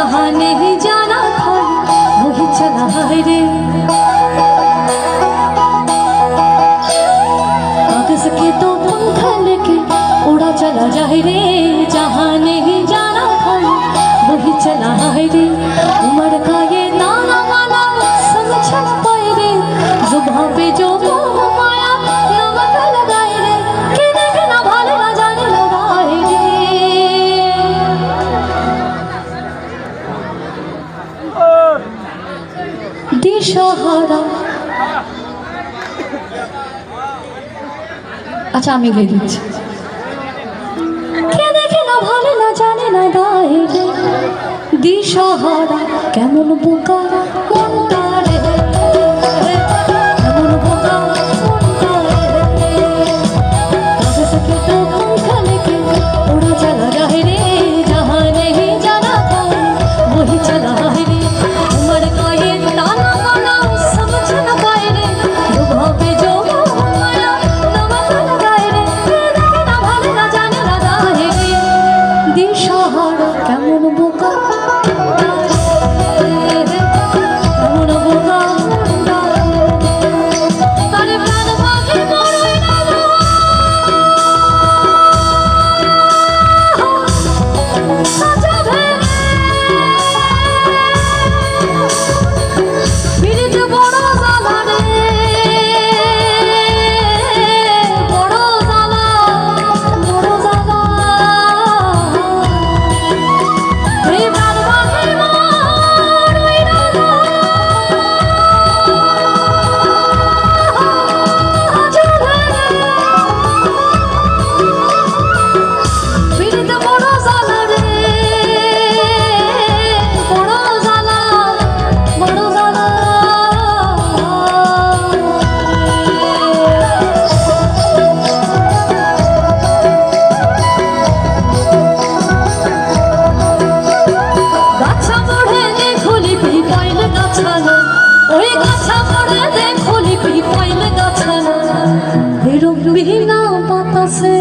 जहाँ नहीं जाना था, वही चला है रे। कागज़ के तो पंख लेके उड़ा चला जाए रे, जहाँ नहीं দিশাহারা আচ্ছা আমি গিয়ে দিচ্ছি কে দেখে না ভালো না জানে না রে। দিশাহারা কেমন বোকা। গাছানা ওই গাছা পড়ে দেখো লিপি পাইলে গাছানা এরম বিনা বাতাসে